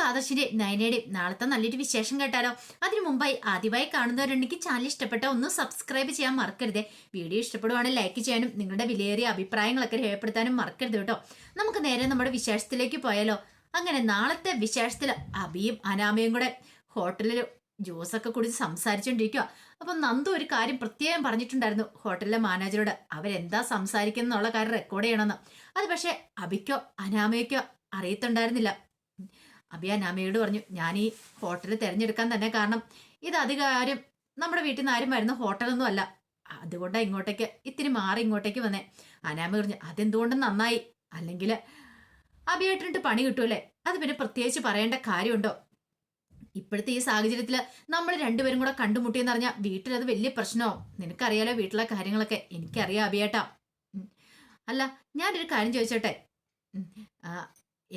നമുക്ക് ആദർശിന്റെ നയനയുടെയും നാളത്തെ നല്ലൊരു വിശേഷം കേട്ടാലോ? അതിനു മുമ്പായി ആദ്യമായി കാണുന്നവരുണ്ടെങ്കിൽ ചാനൽ ഇഷ്ടപ്പെട്ട ഒന്ന് സബ്സ്ക്രൈബ് ചെയ്യാൻ മറക്കരുത്. വീഡിയോ ഇഷ്ടപ്പെടുവാണെങ്കിൽ ലൈക്ക് ചെയ്യാനും നിങ്ങളുടെ വിലയേറിയ അഭിപ്രായങ്ങളൊക്കെ രേഖപ്പെടുത്താനും മറക്കരുത് കേട്ടോ. നമുക്ക് നേരെ നമ്മുടെ വിശേഷത്തിലേക്ക് പോയാലോ? അങ്ങനെ നാളത്തെ വിശേഷത്തിൽ അബിയും അനാമയും കൂടെ ഹോട്ടലിൽ ജ്യൂസൊക്കെ കുടിച്ച് സംസാരിച്ചുകൊണ്ടിരിക്കുക അപ്പം നന്ദു ഒരു കാര്യം പ്രത്യേകം പറഞ്ഞിട്ടുണ്ടായിരുന്നു ഹോട്ടലിലെ മാനേജറോട്. അവരെന്താ സംസാരിക്കുന്നുള്ള കാര്യം റെക്കോർഡ് ചെയ്യണമെന്ന്. അത് പക്ഷേ അബിക്കോ അനാമയ്ക്കോ അറിയത്തുണ്ടായിരുന്നില്ല. അബി അനാമയോട് പറഞ്ഞു ഞാൻ ഈ ഹോട്ടൽ തിരഞ്ഞെടുക്കാൻ തന്നെ കാരണം ഇത് അധികാരം നമ്മുടെ വീട്ടിൽ നിന്ന് ആരും വരുന്ന ഹോട്ടലൊന്നും അല്ല. അതുകൊണ്ടാണ് ഇങ്ങോട്ടേക്ക് ഇത്തിരി മാറി ഇങ്ങോട്ടേക്ക് വന്നേ. അനാമ പറഞ്ഞു അതെന്തുകൊണ്ട് നന്നായി? അല്ലെങ്കിൽ അബിയായിട്ടിട്ട് പണി കിട്ടുമല്ലേ അത് പിന്നെ പ്രത്യേകിച്ച് പറയേണ്ട കാര്യമുണ്ടോ? ഇപ്പോഴത്തെ ഈ സാഹചര്യത്തിൽ നമ്മൾ രണ്ടുപേരും കൂടെ കണ്ടുമുട്ടിയെന്ന് പറഞ്ഞാൽ വീട്ടിൽ അത് വലിയ പ്രശ്നമാവും നിനക്കറിയാലോ വീട്ടിലെ കാര്യങ്ങളൊക്കെ? എനിക്കറിയാം അബിയേട്ടാ. അല്ല ഞാനൊരു കാര്യം ചോദിച്ചോട്ടെ?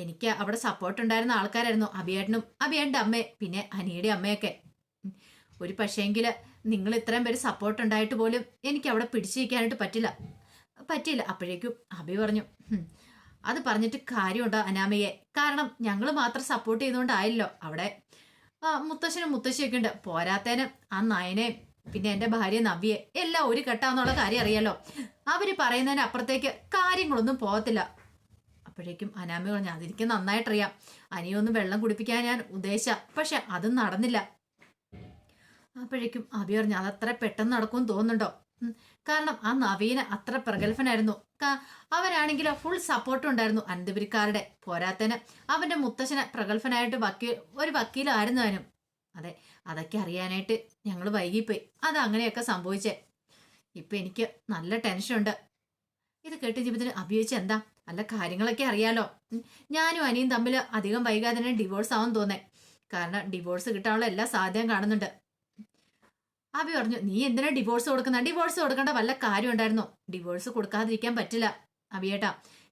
എനിക്ക് അവിടെ സപ്പോർട്ട് ഉണ്ടായിരുന്ന ആൾക്കാരായിരുന്നു അബിയേട്ടനും അബിയേട്ടന്റെ അമ്മ പിന്നെ അനിയുടെ അമ്മയൊക്കെ. ഒരു പക്ഷേങ്കിൽ നിങ്ങൾ ഇത്രയും പേര് സപ്പോർട്ട് ഉണ്ടായിട്ട് പോലും എനിക്ക് അവിടെ പിടിച്ചു വയ്ക്കാനായിട്ട് പറ്റില്ല. പറ്റിയില്ല. അപ്പോഴേക്കും അബി പറഞ്ഞു അത് പറഞ്ഞിട്ട് കാര്യമുണ്ടോ അനാമയെ? കാരണം ഞങ്ങൾ മാത്രം സപ്പോർട്ട് ചെയ്തുകൊണ്ടായില്ലോ അവിടെ. മുത്തശ്ശനും മുത്തശ്ശിയൊക്കെ ഉണ്ട്. പോരാത്തേനും ആ നയനെയും പിന്നെ എന്റെ ഭാര്യ നവ്യെ എല്ലാം ഒരു കെട്ടാന്നുള്ള കാര്യം അറിയാലോ. അവർ പറയുന്നതിന് അപ്പുറത്തേക്ക് കാര്യങ്ങളൊന്നും പോകത്തില്ല. അപ്പോഴേക്കും അനാമി പറഞ്ഞു അതെനിക്ക് നന്നായിട്ടറിയാം. അനിയൊന്ന് വെള്ളം കുടിപ്പിക്കാൻ ഞാൻ ഉദ്ദേശിച്ച. പക്ഷെ അത് നടന്നില്ല. അപ്പോഴേക്കും അബി പറഞ്ഞു അതത്ര പെട്ടെന്ന് നടക്കുമെന്ന് തോന്നുന്നുണ്ടോ? കാരണം ആ നവീന അത്ര പ്രഗത്ഭനായിരുന്നു. അവരാണെങ്കിൽ ഫുൾ സപ്പോർട്ട് ഉണ്ടായിരുന്നു അനന്തപുരിക്കാരുടെ പോരാത്തന്. അവന്റെ മുത്തശ്ശന് പ്രഗത്ഭനായിട്ട് വക്കീൽ ഒരു വക്കീലായിരുന്നു അവനും. അതെ അതൊക്കെ അറിയാനായിട്ട് ഞങ്ങൾ വൈകിപ്പോയി. അത് അങ്ങനെയൊക്കെ സംഭവിച്ചേ. ഇപ്പൊ എനിക്ക് നല്ല ടെൻഷനുണ്ട് ഇത് കേട്ട് ജീവിതത്തിന് അഭിയോഗിച്ച് എന്താ? നല്ല കാര്യങ്ങളൊക്കെ അറിയാലോ. ഞാനും അനിയും തമ്മിൽ അധികം വൈകാതെ തന്നെ ഡിവോഴ്സ് ആവാൻ തോന്നേ. കാരണം ഡിവോഴ്സ് കിട്ടാനുള്ള എല്ലാ സാധ്യതയും കാണുന്നുണ്ട്. അഭി പറഞ്ഞു നീ എന്തിനാ ഡിവോഴ്സ് കൊടുക്കുന്ന? ഡിവോഴ്സ് കൊടുക്കേണ്ട വല്ല കാര്യം ഉണ്ടായിരുന്നോ? ഡിവോഴ്സ് കൊടുക്കാതിരിക്കാൻ പറ്റില്ല അഭിയേട്ടാ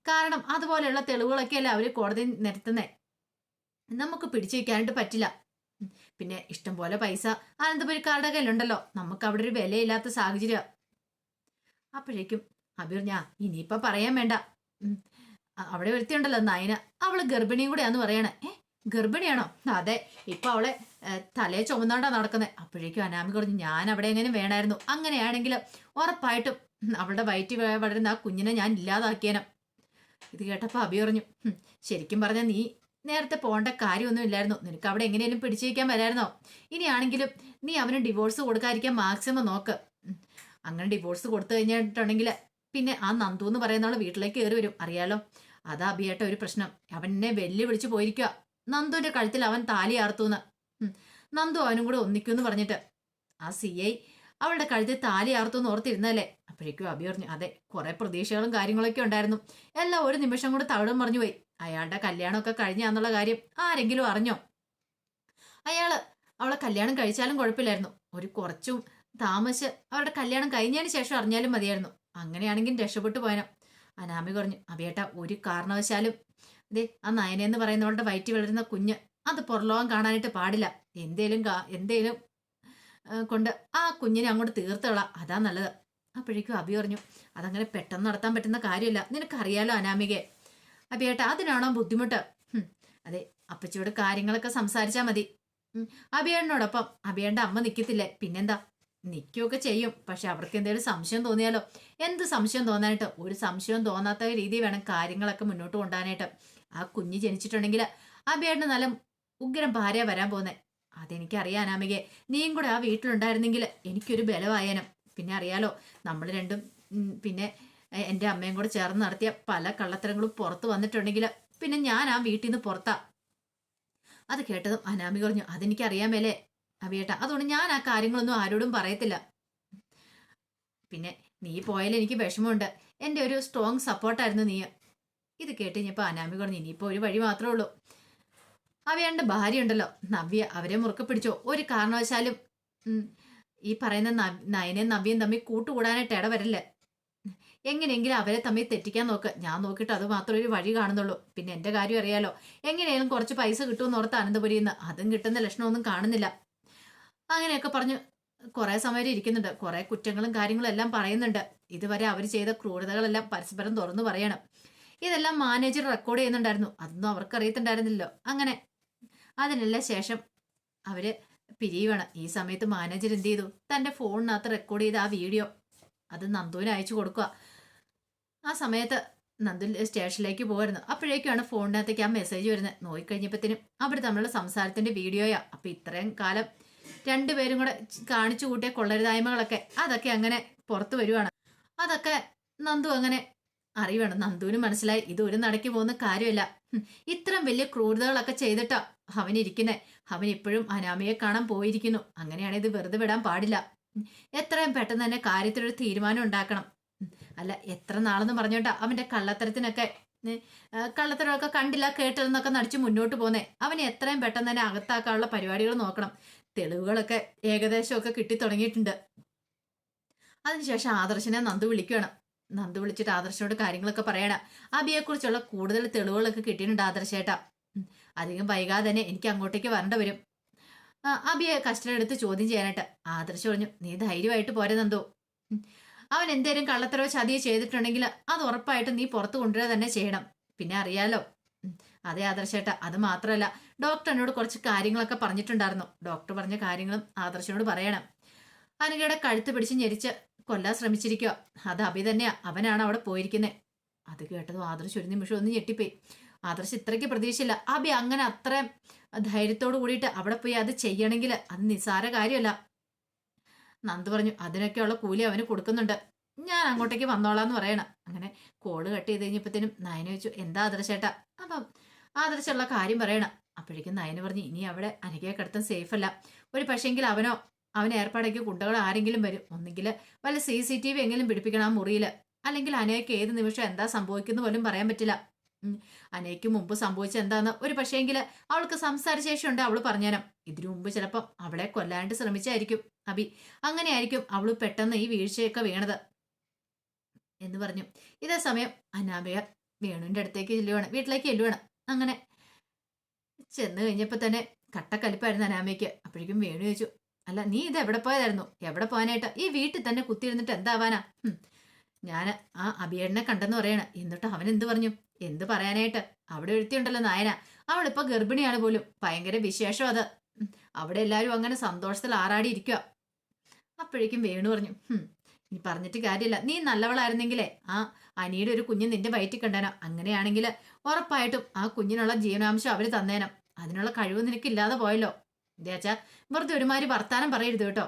കാരണം അതുപോലെയുള്ള തെളിവുകളൊക്കെയല്ലേ അവർ കോടതി നിരത്തുന്നേ. നമുക്ക് പിടിച്ചു വയ്ക്കാനായിട്ട് പറ്റില്ല പിന്നെ ഇഷ്ടം പോലെ പൈസ അനന്തപുരിക്കാരുടെ കയ്യിലുണ്ടല്ലോ. നമുക്ക് അവിടെ ഒരു വിലയില്ലാത്ത സാഹചര്യം. അപ്പോഴേക്കും അബിർ ഞാ ഇനിയിപ്പൊ പറയാൻ വേണ്ട. അവിടെ ഒരുത്തിയുണ്ടല്ലോ നയന അവൾ ഗർഭിണിയും കൂടെയാന്ന് പറയണേ. ഗർഭിണിയാണോ? അതെ ഇപ്പൊ അവളെ തലയെ തലേ ചുമന്നാണ്ടാ നടക്കുന്നത് അപ്പോഴേക്കും അനാമി കുറഞ്ഞ് ഞാൻ അവിടെ എങ്ങനെ വേണമായിരുന്നു അങ്ങനെയാണെങ്കിൽ ഉറപ്പായിട്ടും അവളുടെ വയറ്റി വളരുന്ന ആ കുഞ്ഞിനെ ഞാൻ ഇല്ലാതാക്കിയേനം. ഇത് കേട്ടപ്പോൾ അഭി പറഞ്ഞു ശരിക്കും പറഞ്ഞാൽ നീ നേരത്തെ പോകേണ്ട കാര്യമൊന്നും ഇല്ലായിരുന്നു. നിനക്ക് അവിടെ എങ്ങനെയും പിടിച്ചിരിക്കാൻ വരായിരുന്നോ? ഇനിയാണെങ്കിലും നീ അവന് ഡിവോഴ്സ് കൊടുക്കാതിരിക്കാൻ മാക്സിമം നോക്ക്. അങ്ങനെ ഡിവോഴ്സ് കൊടുത്തു കഴിഞ്ഞിട്ടുണ്ടെങ്കിൽ പിന്നെ ആ നന്ദു എന്ന് പറയുന്ന വീട്ടിലേക്ക് കയറി വരും. അറിയാലോ? അതാ അബിയേട്ട ഒരു പ്രശ്നം. അവനെ വെല്ലുവിളിച്ചു പോയിരിക്കുക നന്ദുവിന്റെ കഴുത്തിൽ അവൻ താലി ആർത്തുന്ന്. നന്ദു അവനും കൂടെ ഒന്നിക്കുമെന്ന് പറഞ്ഞിട്ട്. ആ സി ഐ അവളുടെ കഴുത്തിൽ താലി ആർത്തുന്ന് ഓർത്തിരുന്നല്ലേ അപ്പോഴേക്കും അബി പറഞ്ഞു അതെ കുറെ പ്രതീക്ഷകളും കാര്യങ്ങളൊക്കെ ഉണ്ടായിരുന്നു. എല്ലാം ഒരു നിമിഷം കൂടെ തവിടും പറഞ്ഞു പോയി. അയാളുടെ കല്യാണമൊക്കെ കഴിഞ്ഞാന്നുള്ള കാര്യം ആരെങ്കിലും അറിഞ്ഞോ? അയാൾ അവളെ കല്യാണം കഴിച്ചാലും കുഴപ്പമില്ലായിരുന്നു. ഒരു കുറച്ചും താമസിച്ച് അവരുടെ കല്യാണം കഴിഞ്ഞതിന് ശേഷം അറിഞ്ഞാലും മതിയായിരുന്നു. അങ്ങനെയാണെങ്കിൽ രക്ഷപ്പെട്ടു പോയനം. അനാമി പറഞ്ഞു അബിയേട്ട ഒരു കാരണവശാലും ദേ ആ നയനെന്ന് പറയുന്നവളുടെ വയറ്റിൽ വളരുന്ന കുഞ്ഞ് അത് പുറലോകം കാണാനായിട്ട് പാടില്ല. എന്തേലും കാ- എന്തേലും കൊണ്ട് ആ കുഞ്ഞിനെ അങ്ങോട്ട് തീർത്തോളാം. അതാ നല്ലത്. അപ്പോഴേക്കും അബി പറഞ്ഞു അതങ്ങനെ പെട്ടെന്ന് നടത്താൻ പറ്റുന്ന കാര്യമില്ല. നിനക്കറിയാലോ അനാമികെ. അബിയേട്ട അതിനാണോ ബുദ്ധിമുട്ട്? അതെ അപ്പച്ചിയോട് കാര്യങ്ങളൊക്കെ സംസാരിച്ചാൽ മതി. അബിയേട്ടനോടൊപ്പം അബിയേണ്ട അമ്മ നിൽക്കത്തില്ലേ പിന്നെന്താ? നിൽക്കുകയൊക്കെ ചെയ്യും. പക്ഷെ അവർക്ക് എന്തെങ്കിലും സംശയം തോന്നിയാലോ? എന്ത് സംശയം തോന്നാനായിട്ട്? ഒരു സംശയം തോന്നാത്ത രീതി വേണം കാര്യങ്ങളൊക്കെ മുന്നോട്ട് കൊണ്ടുപോകാനായിട്ട്. ആ കുഞ്ഞ് ജനിച്ചിട്ടുണ്ടെങ്കിൽ ആ ബേടിന് നല്ല ഉഗ്രം ഭാര്യ വരാൻ പോകുന്നത് അതെനിക്കറിയാൻ അമ്മയെ നീയും കൂടെ ആ വീട്ടിലുണ്ടായിരുന്നെങ്കിൽ എനിക്കൊരു ബലമായേനം പിന്നെ അറിയാലോ നമ്മൾ രണ്ടും പിന്നെ എന്റെ അമ്മയും കൂടെ ചേർന്ന് നടത്തിയ പല കള്ളത്തരങ്ങളും പുറത്ത് വന്നിട്ടുണ്ടെങ്കിൽ പിന്നെ ഞാൻ ആ വീട്ടിൽ നിന്ന് പുറത്താ. അത് കേട്ടതും അനാമി പറഞ്ഞു അതെനിക്കറിയാമേലേ അവിയേട്ട അതുകൊണ്ട് ഞാൻ ആ കാര്യങ്ങളൊന്നും ആരോടും പറയത്തില്ല. പിന്നെ നീ പോയാലും എനിക്ക് വിഷമമുണ്ട്. എന്റെ ഒരു സ്ട്രോങ് സപ്പോർട്ടായിരുന്നു നീ. ഇത് കേട്ട് ഇനിയിപ്പോൾ അനാമി പറഞ്ഞു ഇനിയിപ്പോൾ ഒരു വഴി മാത്രമേ ഉള്ളൂ. അവയുടെ ഭാര്യ ഉണ്ടല്ലോ നവ്യ അവരെ മുറുക്ക പിടിച്ചോ. ഒരു കാരണവശാലും ഈ പറയുന്ന നയനയും നവ്യയും തമ്മിൽ കൂട്ടുകൂടാനായിട്ട് ഇടവരല്ല? എങ്ങനെയെങ്കിലും അവരെ തമ്മിൽ തെറ്റിക്കാൻ നോക്ക്. ഞാൻ നോക്കിയിട്ട് അത് മാത്രമേ ഒരു വഴി കാണുന്നുള്ളൂ. പിന്നെ എന്റെ കാര്യം അറിയാലോ എങ്ങനെയാലും കുറച്ച് പൈസ കിട്ടുമെന്ന് ഓർത്ത് അനന്തപുരിയിൽ നിന്ന്. അതും കിട്ടുന്ന ലക്ഷണമൊന്നും കാണുന്നില്ല. അങ്ങനെയൊക്കെ പറഞ്ഞ് കുറേ സമയം ഇരിക്കുന്നുണ്ട്. കുറേ കുറ്റങ്ങളും കാര്യങ്ങളും എല്ലാം പറയുന്നുണ്ട്. ഇതുവരെ അവർ ചെയ്ത ക്രൂരതകളെല്ലാം പരസ്പരം തുറന്നു പറയണം. ഇതെല്ലാം മാനേജർ റെക്കോർഡ് ചെയ്യുന്നുണ്ടായിരുന്നു. അതൊന്നും അവർക്ക് അറിയത്തുണ്ടായിരുന്നില്ലോ അങ്ങനെ അതിനെല്ലാം ശേഷം അവർ പിരിയുവാണ്. ഈ സമയത്ത് മാനേജർ എന്ത് ചെയ്തു? തന്റെ ഫോണിനകത്ത് റെക്കോർഡ് ചെയ്ത ആ വീഡിയോ അത് നന്ദുവിന് അയച്ചു കൊടുക്കുക ആ സമയത്ത് നന്ദു സ്റ്റേഷനിലേക്ക് പോയിരുന്നു അപ്പോഴേക്കാണ് ഫോണിനകത്തേക്ക് ആ മെസ്സേജ് വരുന്നത്. നോക്കിക്കഴിഞ്ഞപ്പോഴത്തേനും അവർ തമ്മിലുള്ള സംസാരത്തിന്റെ വീഡിയോയാ. അപ്പൊ ഇത്രയും കാലം രണ്ടുപേരും കൂടെ കാണിച്ചു കൂട്ടിയ കൊള്ളരുതായ്മകളൊക്കെ അതൊക്കെ അങ്ങനെ പുറത്തു വരുവാണ്. അതൊക്കെ നന്ദു അങ്ങനെ അറിയണം നന്ദുവിന് മനസ്സിലായി ഇത് ഒരു നടക്കി പോകുന്ന കാര്യമല്ല. ഇത്രയും വലിയ ക്രൂരതകളൊക്കെ ചെയ്തിട്ടാ അവൻ ഇരിക്കുന്നേ. അവൻ ഇപ്പോഴും അനാമയെ കാണാൻ പോയിരിക്കുന്നു. അങ്ങനെയാണ് ഇത് വെറുതെ വിടാൻ പാടില്ല. എത്രയും പെട്ടെന്ന് തന്നെ കാര്യത്തിലൊരു തീരുമാനം ഉണ്ടാക്കണം. അല്ല എത്ര നാളെന്ന് പറഞ്ഞോട്ടാ അവന്റെ കള്ളത്തരത്തിനൊക്കെ കള്ളത്തരമൊക്കെ കണ്ടില്ല കേട്ടതെന്നൊക്കെ നടിച്ച് മുന്നോട്ട് പോന്നേ. അവനെ എത്രയും പെട്ടെന്ന് തന്നെ അകത്താക്കാനുള്ള പരിപാടികൾ നോക്കണം. തെളിവുകളൊക്കെ ഏകദേശമൊക്കെ കിട്ടി തുടങ്ങിയിട്ടുണ്ട് അതിനുശേഷം ആദർശനെ നന്ദു വിളിക്കുകയാണ്. നന്ദു വിളിച്ചിട്ട് ആദർശനോട് കാര്യങ്ങളൊക്കെ പറയണം. അബിയെക്കുറിച്ചുള്ള കൂടുതൽ തെളിവുകളൊക്കെ കിട്ടിയിട്ടുണ്ട് ആദർശേട്ടാ. അധികം വൈകാതെ തന്നെ എനിക്ക് അങ്ങോട്ടേക്ക് വരേണ്ട വരും. അബിയെ കസ്റ്റഡി എടുത്ത് ചോദ്യം ചെയ്യാനായിട്ട് ആദർശ് പറഞ്ഞു നീ ധൈര്യമായിട്ട് പോരെ നന്ദു. അവൻ എന്തേലും കള്ളത്തരവോ ചതിയോ ചെയ്തിട്ടുണ്ടെങ്കിൽ അത് ഉറപ്പായിട്ട് നീ പുറത്ത് കൊണ്ടുവരിക തന്നെ ചെയ്യണം. പിന്നെ അറിയാലോ. അതെ ആദർശേട്ട അത് മാത്രമല്ല ഡോക്ടർ എന്നോട് കുറച്ച് കാര്യങ്ങളൊക്കെ പറഞ്ഞിട്ടുണ്ടായിരുന്നു. ഡോക്ടർ പറഞ്ഞ കാര്യങ്ങളും ആദർശനോട് പറയണം. അനുകയുടെ കഴുത്ത് പിടിച്ച് ഞെരിച്ച് കൊല്ലാൻ ശ്രമിച്ചിരിക്കുക അത് അഭി തന്നെയാ അവനാണ് അവിടെ പോയിരിക്കുന്നത് അത് കേട്ടതും ആദർശ് ഒരു നിമിഷം ഒന്ന് ഞെട്ടിപ്പോയി. ആദർശ് ഇത്രയ്ക്ക് പ്രതീക്ഷയില്ല. അഭി അങ്ങനെ അത്ര ധൈര്യത്തോട് കൂടിയിട്ട് അവിടെ പോയി അത് ചെയ്യണമെങ്കിൽ അത് നിസ്സാര കാര്യമല്ല. നന്ദു പറഞ്ഞു അതിനൊക്കെയുള്ള കൂലി അവന് കൊടുക്കുന്നുണ്ട്. ഞാൻ അങ്ങോട്ടേക്ക് വന്നോളാം എന്ന് പറയണം. അങ്ങനെ കോൾ കട്ട് ചെയ്ത് കഴിഞ്ഞപ്പോഴത്തേനും നയന വെച്ചു എന്താ ആദർശേട്ടാ? അപ്പം ആദർശമുള്ള കാര്യം പറയണം. അപ്പോഴേക്കും നയന പറഞ്ഞു ഇനി അവിടെ അനഘയെ കിടത്താൻ സേഫ് അല്ല. ഒരു പക്ഷേങ്കിൽ അവനോ അവൻ ഏർപ്പാടാക്കി കുണ്ടകൾ ആരെങ്കിലും വരും. ഒന്നെങ്കിൽ വല്ല സി സി ടി വി എങ്കിലും പിടിപ്പിക്കണം ആ മുറിയിൽ. അല്ലെങ്കിൽ അനയ്ക്ക് ഏത് നിമിഷം എന്താ സംഭവിക്കുന്ന പോലും പറയാൻ പറ്റില്ല. അനയ്ക്ക് മുമ്പ് സംഭവിച്ച എന്താന്ന് ഒരു പക്ഷേങ്കിൽ അവൾക്ക് സംസാര ഉണ്ട് അവൾ പറഞ്ഞേരം. ഇതിനു മുമ്പ് ചിലപ്പം അവളെ കൊല്ലാണ്ട് ശ്രമിച്ചായിരിക്കും അബി അങ്ങനെയായിരിക്കും അവൾ പെട്ടെന്ന് ഈ വീഴ്ചയൊക്കെ വീണത്. എന്ന് പറഞ്ഞു. ഇതേ സമയം അനാബയ വേണുവിന്റെ അടുത്തേക്ക് ചെല്ലുവാണ്. വീട്ടിലേക്ക് ചെല്ലുവാണ്. അങ്ങനെ. ചെന്ന് കഴിഞ്ഞപ്പോൾ തന്നെ കട്ടക്കലിപ്പായിരുന്നു അനാമയ്ക്ക് അപ്പോഴേക്കും വേണു ചോദിച്ചു അല്ല നീ ഇത് എവിടെ പോയതായിരുന്നു? എവിടെ പോകാനായിട്ട്? ഈ വീട്ടിൽ തന്നെ കുത്തിയിരുന്നിട്ട് എന്താവാനാ. ഞാൻ ആ അഭിയേടനെ കണ്ടെന്ന് പറയണ. എന്നിട്ട് അവൻ എന്ത് പറഞ്ഞു? എന്ത് പറയാനായിട്ട്? അവിടെ എഴുത്തിയുണ്ടല്ലോ നായന. അവളിപ്പോ ഗർഭിണിയാണ് പോലും. ഭയങ്കര വിശേഷം അത്. അവിടെ എല്ലാരും അങ്ങനെ സന്തോഷത്തിൽ ആറാടി ഇരിക്കുക അപ്പോഴേക്കും വേണു പറഞ്ഞു ഇനി പറഞ്ഞിട്ട് കാര്യമില്ല. നീ നല്ലവളായിരുന്നെങ്കിലേ. ആ അനിയുടെ ഒരു കുഞ്ഞ് നിന്റെ വയറ്റിൽ കണ്ടേനോ. അങ്ങനെയാണെങ്കിൽ ഉറപ്പായിട്ടും ആ കുഞ്ഞിനുള്ള ജീവനാംശം അവർ തന്നേനം. അതിനുള്ള കഴിവ് നിനക്കില്ലാതെ പോയല്ലോ. ഇതേച്ചാ വെറുതെ ഒരുമാതിരി വർത്താനം പറയരുത് കേട്ടോ.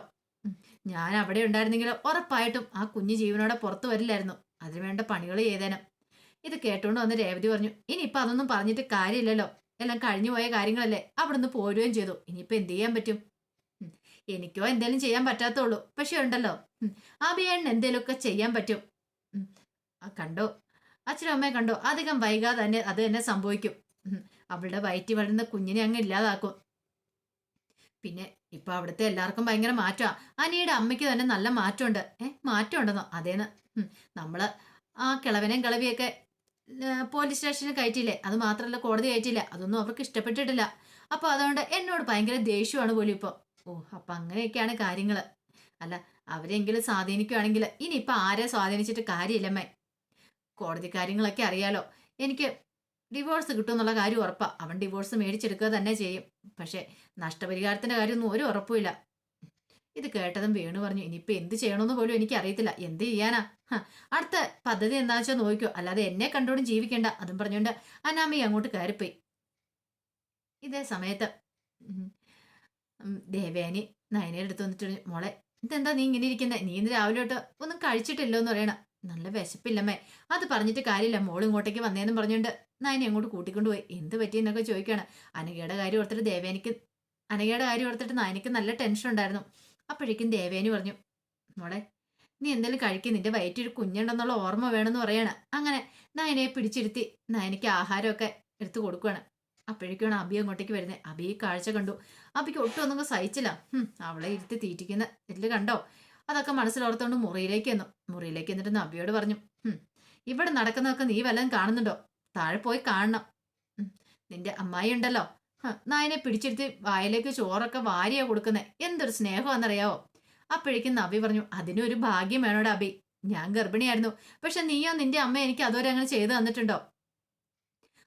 ഞാൻ അവിടെ ഉണ്ടായിരുന്നെങ്കിൽ ഉറപ്പായിട്ടും ആ കുഞ്ഞ് ജീവനോടെ പുറത്തു വരില്ലായിരുന്നു. അതിനുവേണ്ട പണികൾ ചെയ്തേനും. ഇത് കേട്ടുകൊണ്ട് വന്ന് രേവതി പറഞ്ഞു ഇനിയിപ്പൊ അതൊന്നും പറഞ്ഞിട്ട് കാര്യമില്ലല്ലോ. എല്ലാം കഴിഞ്ഞു പോയ കാര്യങ്ങളല്ലേ. അവിടുന്ന് പോരുകയും ചെയ്തു. ഇനിയിപ്പോൾ എന്ത് ചെയ്യാൻ പറ്റും. എനിക്കോ എന്തേലും ചെയ്യാൻ പറ്റാത്തുള്ളൂ പക്ഷെ ഉണ്ടല്ലോ. ബിയേണിന് എന്തേലുമൊക്കെ ചെയ്യാൻ പറ്റും. കണ്ടോ? അച്ഛനും അമ്മയെ കണ്ടോ? അധികം വൈകാതെ തന്നെ അത് തന്നെ സംഭവിക്കും. അവളുടെ വയറ്റി വളരുന്ന കുഞ്ഞിനെ അങ്ങ് ഇല്ലാതാക്കും. പിന്നെ ഇപ്പൊ അവിടുത്തെ എല്ലാവർക്കും ഭയങ്കര മാറ്റമാ അനിയുടെ അമ്മയ്ക്ക് തന്നെ നല്ല മാറ്റമുണ്ട്. ഏ? മാറ്റം ഉണ്ടെന്നോ അതേന്ന്. നമ്മൾ ആ കിളവനെയും കിളവിയൊക്കെ പോലീസ് സ്റ്റേഷനിൽ കയറ്റിയില്ലേ? അത് മാത്രമല്ല കോടതി കയറ്റിയില്ല? അതൊന്നും അവർക്ക് ഇഷ്ടപ്പെട്ടിട്ടില്ല. അപ്പൊ അതുകൊണ്ട് എന്നോട് ഭയങ്കര ദേഷ്യമാണ് പോലും ഇപ്പൊ. ഓ അപ്പൊ അങ്ങനെയൊക്കെയാണ് കാര്യങ്ങൾ. അല്ല അവരെങ്കിലും സ്വാധീനിക്കുകയാണെങ്കിൽ ഇനിയിപ്പൊ ആരെ സ്വാധീനിച്ചിട്ട് കാര്യമില്ലമ്മേ കോടതി കാര്യങ്ങളൊക്കെ അറിയാലോ. എനിക്ക് ഡിവോഴ്സ് കിട്ടുമെന്നുള്ള കാര്യം ഉറപ്പാ. അവൻ ഡിവോഴ്സ് മേടിച്ചെടുക്കുക തന്നെ ചെയ്യും. പക്ഷെ നഷ്ടപരിഹാരത്തിന്റെ കാര്യമൊന്നും ഒരു ഉറപ്പുമില്ല. ഇത് കേട്ടതും വേണു പറഞ്ഞു ഇനിയിപ്പോ എന്ത് ചെയ്യണമെന്ന് പോലും എനിക്ക് അറിയത്തില്ല. എന്ത് ചെയ്യാനാ? അടുത്ത പദ്ധതി എന്താ വെച്ചാൽ നോക്കിക്കോ. അല്ലാതെ എന്നെ കണ്ടോടും ജീവിക്കണ്ട. അതും പറഞ്ഞുകൊണ്ട് അനാമി അങ്ങോട്ട് കയറിപ്പോയി. ഇതേ സമയത്ത് ദേവേനി നയനയുടെ അടുത്ത് വന്നിട്ട് മോളെ ഇതെന്താ നീ ഇങ്ങനെ ഇരിക്കുന്നത് നീ ഇന്ന് രാവിലെ തൊട്ട് ഒന്നും കഴിച്ചിട്ടില്ലോ എന്ന് പറയണ. നല്ല വിശപ്പില്ലമ്മേ. അത് പറഞ്ഞിട്ട് കാര്യമില്ല. മോൾ ഇങ്ങോട്ടേക്ക് വന്നേന്നും പറഞ്ഞുകൊണ്ട് നയനെ അങ്ങോട്ട് കൂട്ടിക്കൊണ്ടുപോയി. എന്ത് പറ്റി എന്നൊക്കെ ചോദിക്കുകയാണ്. അനഘയുടെ കാര്യം ഓർത്തിട്ട് ദേവേനിക്ക് അനഘയുടെ കാര്യം ഓർത്തിട്ട് നയനക്ക് നല്ല ടെൻഷൻ ഉണ്ടായിരുന്നു. അപ്പോഴേക്കും ദേവേനി പറഞ്ഞു മോളെ നീ എന്തെങ്കിലും കഴിക്കും. നിന്റെ വയറ്റിൽ ഒരു കുഞ്ഞുണ്ടെന്നുള്ള ഓർമ്മ വേണമെന്ന് പറയാണ്. അങ്ങനെ നയനയെ പിടിച്ചിരുത്തി നയനയ്ക്ക് ആഹാരമൊക്കെ എടുത്തു കൊടുക്കുകയാണ് അപ്പോഴേക്കാണ് അബി അങ്ങോട്ടേക്ക് വരുന്നത് അബി കാഴ്ച കണ്ടു. അബിക്ക് ഒട്ടും ഒന്നും സഹിച്ചില്ല. അവളെ ഇരുത്തി തീറ്റിക്കുന്ന. ഇതിൽ കണ്ടോ? അതൊക്കെ മനസ്സിലോർത്തോണ്ട് മുറിയിലേക്ക് വന്നു മുറിയിലേക്ക് എന്നിട്ട് അബിയോട് പറഞ്ഞു "ഹും, ഇവിടെ നടക്കുന്നതൊക്കെ നീ വല്ലതും കാണുന്നുണ്ടോ? താഴെ പോയി കാണണം. നിന്റെ അമ്മായി ഉണ്ടല്ലോ. നായനെ പിടിച്ചെടുത്ത് വായിലേക്ക് ചോറൊക്കെ വാരിയാ കൊടുക്കുന്നത് എന്തൊരു സ്നേഹമാണെന്നറിയാവോ? അപ്പോഴേക്കും നബി പറഞ്ഞു അതിനൊരു ഭാഗ്യം വേണോടാ അബി. ഞാൻ ഗർഭിണിയായിരുന്നു. പക്ഷെ നീയോ നിന്റെ അമ്മ എനിക്ക് അതുവരെ അങ്ങനെ ചെയ്തു തന്നിട്ടുണ്ടോ?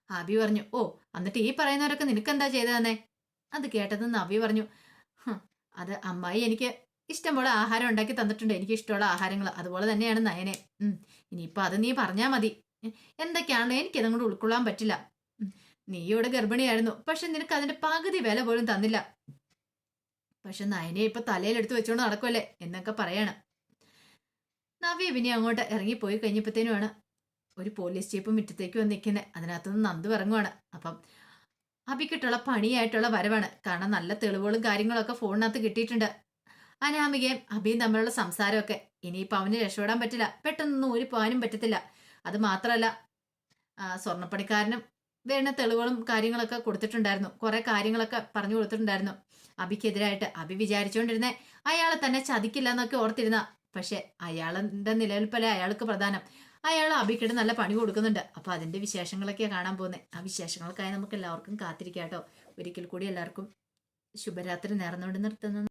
അബി പറഞ്ഞു ഓ എന്നിട്ട് ഈ പറയുന്നവരൊക്കെ നിനക്കെന്താ എന്താ തന്നെ അത് കേട്ടതെന്ന് അബി പറഞ്ഞു അത് അമ്മായി എനിക്ക് ഇഷ്ടമുള്ള ആഹാരം ഉണ്ടാക്കി തന്നിട്ടുണ്ട്. എനിക്ക് ഇഷ്ടമുള്ള ആഹാരങ്ങൾ. അതുപോലെ തന്നെയാണ് നയനെ. ഇനിയിപ്പോൾ അത് നീ പറഞ്ഞാൽ മതി. എന്തൊക്കെയാണ് എനിക്ക് എനിക്കതും കൂടെ ഉൾക്കൊള്ളാൻ പറ്റില്ല. നീ ഇവിടെ ഗർഭിണിയായിരുന്നു. പക്ഷെ നിനക്ക് അതിന്റെ പകുതി വില പോലും തന്നില്ല. പക്ഷെ നയനെ ഇപ്പൊ തലയിലെടുത്ത് വെച്ചോണ്ട് നടക്കുമല്ലേ എന്നൊക്കെ പറയാണ്. നവ്യ പിന്നെ അങ്ങോട്ട് ഇറങ്ങിപ്പോയി കഴിഞ്ഞപ്പോഴത്തേനുമാണ് ഒരു പോലീസ് ജീപ്പ് മുറ്റത്തേക്ക് വന്ന് നിൽക്കുന്നത് അതിനകത്തുനിന്ന് നന്ദു ഇറങ്ങുവാണ് അപ്പം അബിക്കിട്ടുള്ള പണിയായിട്ടുള്ള വരവാണ്. കാരണം നല്ല തെളിവുകളും കാര്യങ്ങളൊക്കെ ഫോണിനകത്ത് കിട്ടിയിട്ടുണ്ട്. അനാമികയും അബിയും തമ്മിലുള്ള സംസാരമൊക്കെ ഇനിയിപ്പോൾ അവന് രക്ഷപ്പെടാൻ പറ്റില്ല. പെട്ടെന്നൊന്നും ഒരു പോകാനും പറ്റത്തില്ല. അത് മാത്രമല്ല സ്വർണപ്പണിക്കാരനും വേണ്ട തെളിവുകളും കാര്യങ്ങളൊക്കെ കൊടുത്തിട്ടുണ്ടായിരുന്നു. കുറെ കാര്യങ്ങളൊക്കെ പറഞ്ഞു കൊടുത്തിട്ടുണ്ടായിരുന്നു. അബിക്കെതിരായിട്ട് അബി വിചാരിച്ചുകൊണ്ടിരുന്നേ അയാളെ തന്നെ ചതിക്കില്ല എന്നൊക്കെ ഓർത്തിരുന്ന. പക്ഷെ അയാളുടെ നിലനിൽപ്പല്ലേ അയാൾക്ക് പ്രധാനം. അയാൾ അബിക്കിട്ട് നല്ല പണി കൊടുക്കുന്നുണ്ട്. അപ്പൊ അതിന്റെ വിശേഷങ്ങളൊക്കെയാണ് കാണാൻ പോകുന്നത് ആ വിശേഷങ്ങൾക്കായി നമുക്ക് എല്ലാവർക്കും കാത്തിരിക്കാം കേട്ടോ ഒരിക്കൽ കൂടി എല്ലാവർക്കും ശുഭരാത്രി നേർന്നുകൊണ്ട് നിർത്തുന്നു.